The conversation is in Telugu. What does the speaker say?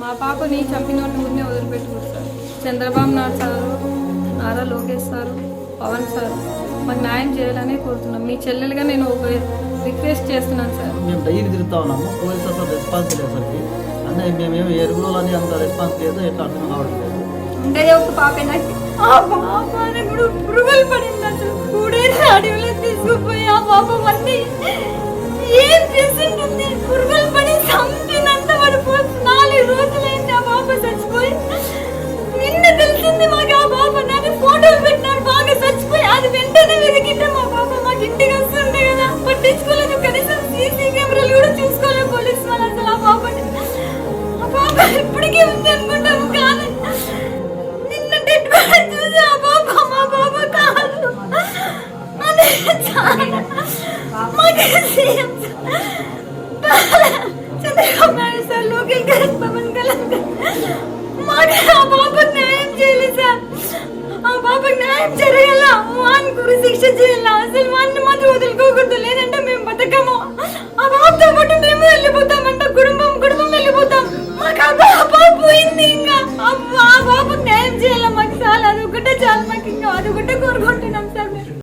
మా పాపని చంపిన ఊరిని వదిలిపెట్టుకోరు sir. Chandrababu Naidu sir Nara Lokesh sir Pawan sir మాకు న్యాయం చేయాలనే కోరుతున్నాం. మీ చెల్లెలుగా నేను ఒక రిక్వెస్ట్ చేస్తున్నాను సార్. మేము డైలీ తిరుగుతా ఉన్నాము. పోలీస్ అసలు రెస్పాన్స్ లేదు అసలుకి. అంటే మేమేమి ఎరుగులు అని అంత రెస్పాన్స్ లేదు. ఎట్లా అర్థం కావడం లేదు ఉండేదే ఒక పాపే నాకు ఆ పాప పురుగులు పడింది అసలు. అడవిలో తీసుకుపోయి ఆ పాప మళ్ళీ ఏం చేసింటుంది? పురుగులు పట్టించుకోలేదు. కనీసం సీసీ కెమెరాలు కూడా చూసుకోలేదు పోలీసు వాళ్ళు అసలు. ఆ పాపని ఆ పాప ఇప్పటికీ ఉంది అనుకుంటాము కానీ నిన్న డెడ్ బాడీ చూసి ఆ పాప మా పాప కాదు అదే చాలా మాకు సీఎం. చంద్రబాబు నాయుడు సార్ లోకేష్ గారు పవన్ కళ్యాణ్ గారు. మాకు ఆ పాపకు న్యాయం చేయాలి సార్. ఆ పాపకు న్యాయం జరగాల I like a